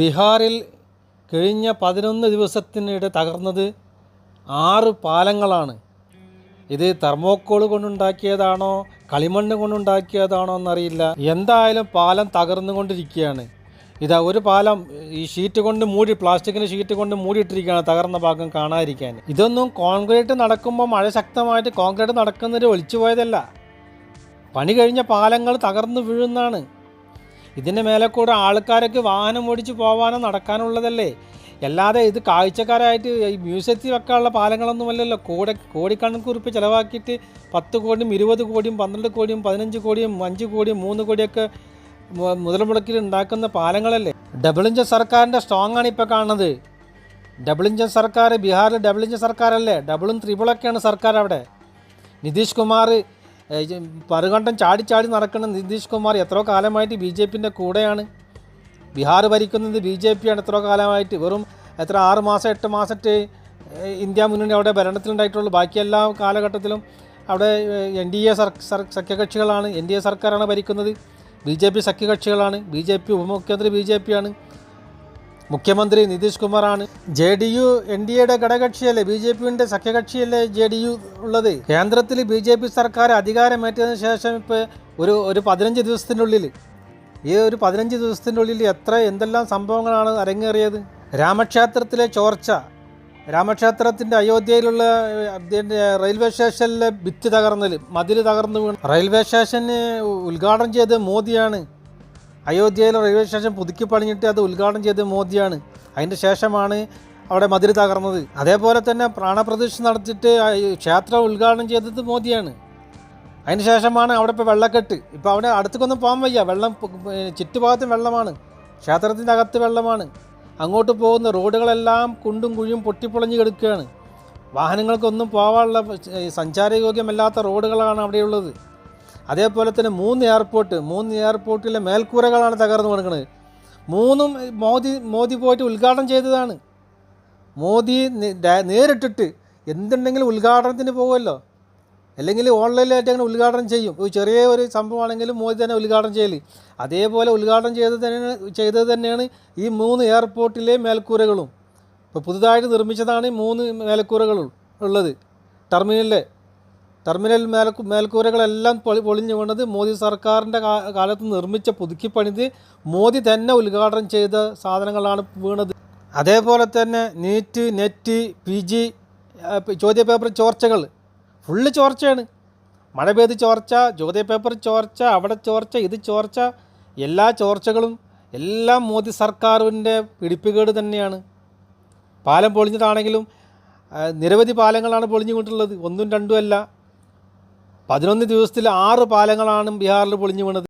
ബീഹാറിൽ കഴിഞ്ഞ പതിനൊന്ന് ദിവസത്തിനിടെ തകർന്നത് ആറ് പാലങ്ങളാണ്. ഇത് തെർമോക്കോൾ കൊണ്ടുണ്ടാക്കിയതാണോ കളിമണ്ണ് കൊണ്ടുണ്ടാക്കിയതാണോ എന്നറിയില്ല. എന്തായാലും പാലം തകർന്നുകൊണ്ടിരിക്കുകയാണ്. ഇതാ ഒരു പാലം ഈ ഷീറ്റ് കൊണ്ട് മൂടി പ്ലാസ്റ്റിക്കിന്റെ ഷീറ്റ് കൊണ്ട് മൂടിയിട്ടിരിക്കുകയാണ് തകർന്ന ഭാഗം കാണാതിരിക്കാൻ. ഇതൊന്നും കോൺക്രീറ്റ് നടക്കുമ്പോൾ മഴ ശക്തമായിട്ട് കോൺക്രീറ്റ് നടക്കുന്നൊരു ഒലിച്ചു പോയതല്ല പണി കഴിഞ്ഞ പാലങ്ങൾ തകർന്നു വീഴുന്നതാണ്. ഇതിന്റെ മേലെ കൂടെ ആൾക്കാരൊക്കെ വാഹനം ഓടിച്ച് പോകാനോ നടക്കാനുള്ളതല്ലേ? അല്ലാതെ ഇത് കാഴ്ചക്കാരായിട്ട് ഈ മ്യൂസിയത്തിൽ വെക്കാനുള്ള പാലങ്ങളൊന്നുമല്ലല്ലോ. കോടി കോടിക്കണക്ക് ഉറുപ്പ് ചിലവാക്കിയിട്ട് പത്ത് കോടിയും ഇരുപത് കോടിയും പന്ത്രണ്ട് കോടിയും പതിനഞ്ച് കോടിയും അഞ്ച് കോടിയും മൂന്ന് കോടിയൊക്കെ മുതൽ മുടക്കിൽ ഉണ്ടാക്കുന്ന പാലങ്ങളല്ലേ? ഡബിൾ ഇഞ്ചൻ സർക്കാരിന്റെ സ്ട്രോങ് ആണ് ഇപ്പോൾ കാണുന്നത്. ഡബിൾ ഇഞ്ചൻ സർക്കാർ ബീഹാറിൽ ഡബിൾ ഇഞ്ചൻ സർക്കാരല്ലേ? ഡബിളും ത്രിപിളൊക്കെയാണ് സർക്കാർ അവിടെ നിതീഷ് കുമാർ പറുകണ്ടം ചാടി ചാടി നടക്കുന്ന നിതീഷ് കുമാർ എത്രയോ കാലമായിട്ട് ബി ജെ പിന്റെ കൂടെയാണ്. ബീഹാർ ഭരിക്കുന്നത് ബി ജെ പിയാണ് എത്രയോ കാലമായിട്ട്. വെറും എത്ര ആറ് മാസം എട്ട് മാസത്തെ ഇന്ത്യ മുന്നണി അവിടെ ഭരണത്തിലുണ്ടായിട്ടുള്ളൂ. ബാക്കി എല്ലാ കാലഘട്ടത്തിലും അവിടെ എൻ ഡി എ സഖ്യകക്ഷികളാണ്. എൻ ഡി എ സർക്കാരാണ് ഭരിക്കുന്നത്. ബി ജെ പി സഖ്യകക്ഷികളാണ്. ബി ജെ പി ഉപമുഖ്യമന്ത്രി ബി ജെ പി ആണ്. മുഖ്യമന്ത്രി നിതീഷ് കുമാറാണ്. J D U N D എയുടെ ഘടകകക്ഷിയല്ലേ? ബി ജെ പിയുടെ സഖ്യകക്ഷിയല്ലേ ജെ ഡി യു ഉള്ളത്? കേന്ദ്രത്തിൽ ബി ജെ പി സർക്കാർ അധികാരമേറ്റതിന് ശേഷം ഇപ്പോൾ ഒരു ഒരു പതിനഞ്ച് ദിവസത്തിനുള്ളിൽ ഈ ഒരു പതിനഞ്ച് ദിവസത്തിനുള്ളിൽ എത്ര എന്തെല്ലാം സംഭവങ്ങളാണ് അരങ്ങേറിയത്? രാമക്ഷേത്രത്തിലെ ചോർച്ച രാമക്ഷേത്രത്തിന്റെ അയോധ്യയിലുള്ള റെയിൽവേ സ്റ്റേഷനിലെ ഭിത്തി തകർന്നൽ മതിൽ തകർന്നു വീണു. റെയിൽവേ സ്റ്റേഷന് ഉദ്ഘാടനം ചെയ്തത് മോദിയാണ്. അയോധ്യയിലെ റെയിൽവേ സ്റ്റേഷൻ പുതുക്കി പണിഞ്ഞിട്ട് അത് ഉദ്ഘാടനം ചെയ്തത് മോദിയാണ്. അതിന്റെ ശേഷമാണ് അവിടെ മതിൽ തകർന്നത്. അതേപോലെ തന്നെ പ്രാണപ്രതിഷ്ഠ നടത്തിയിട്ട് ക്ഷേത്രം ഉദ്ഘാടനം ചെയ്തത് മോദിയാണ്. അതിന് ശേഷമാണ് അവിടെ ഇപ്പോൾ വെള്ളക്കെട്ട്. ഇപ്പോൾ അവിടെ അടുത്തേക്കൊന്നും പോകാൻ വയ്യ. വെള്ളം ചുറ്റുഭാഗത്തും വെള്ളമാണ്. ക്ഷേത്രത്തിന്റെ അകത്ത് വെള്ളമാണ്. അങ്ങോട്ട് പോകുന്ന റോഡുകളെല്ലാം കുണ്ടും കുഴിയും പൊട്ടിപ്പൊളഞ്ഞ് കിടക്കുകയാണ്. വാഹനങ്ങൾക്കൊന്നും പോകാനുള്ള സഞ്ചാരയോഗ്യമല്ലാത്ത റോഡുകളാണ് അവിടെയുള്ളത്. അതേപോലെ തന്നെ മൂന്ന് എയർപോർട്ട് മൂന്ന് എയർപോർട്ടിലെ മേൽക്കൂരകളാണ് തകർന്നു കിടക്കുന്നത് മൂന്നും മോദി മോദി പോയിട്ട് ഉദ്ഘാടനം ചെയ്തതാണ്. മോദി നേരിട്ടിട്ട് എന്തുണ്ടെങ്കിലും ഉദ്ഘാടനത്തിന് പോകുമല്ലോ. അല്ലെങ്കിൽ ഓൺലൈനിലായിട്ട് അങ്ങനെ ഉദ്ഘാടനം ചെയ്യും. ഒരു ചെറിയ ഒരു സംഭവമാണെങ്കിലും മോദി തന്നെ ഉദ്ഘാടനം ചെയ്യൽ അതേപോലെ ഉദ്ഘാടനം ചെയ്തത് തന്നെയാണ് ചെയ്തത് തന്നെയാണ് ഈ മൂന്ന് എയർപോർട്ടിലെ മേൽക്കൂരകളും. ഇപ്പോൾ പുതുതായിട്ട് നിർമ്മിച്ചതാണ് ഈ മൂന്ന് മേൽക്കൂരകളും ഉള്ളത്. ടെർമിനലിലെ ടെർമിനൽ മേൽക്കൂ മേൽക്കൂരകളെല്ലാം പൊളി പൊളിഞ്ഞു വീണത് മോദി സർക്കാരിന്റെ കാലത്ത് നിർമ്മിച്ച പുതുക്കി പണിത് മോദി തന്നെ ഉദ്ഘാടനം ചെയ്ത സാധനങ്ങളാണ് വീണത്. അതേപോലെ തന്നെ നീറ്റ് നെറ്റ് പി ജി ചോദ്യപേപ്പർ ചോർച്ചകൾ. ഫുള്ള് ചോർച്ചയാണ്. മഴ പെയ്ത് ചോർച്ച ചോദ്യപേപ്പർ ചോർച്ച അവിടെ ചോർച്ച ഇത് ചോർച്ച എല്ലാ ചോർച്ചകളും എല്ലാം മോദി സർക്കാരിന്റെ പിടിപ്പുകേട് തന്നെയാണ്. പാലം പൊളിഞ്ഞതാണെങ്കിലും നിരവധി പാലങ്ങളാണ് പൊളിഞ്ഞുകൊണ്ടുള്ളത്. ഒന്നും രണ്ടും അല്ല. പതിനൊന്ന് ദിവസത്തിൽ ആറ് പാലങ്ങളാണ് ബീഹാറിൽ പൊളിഞ്ഞു വീണത്.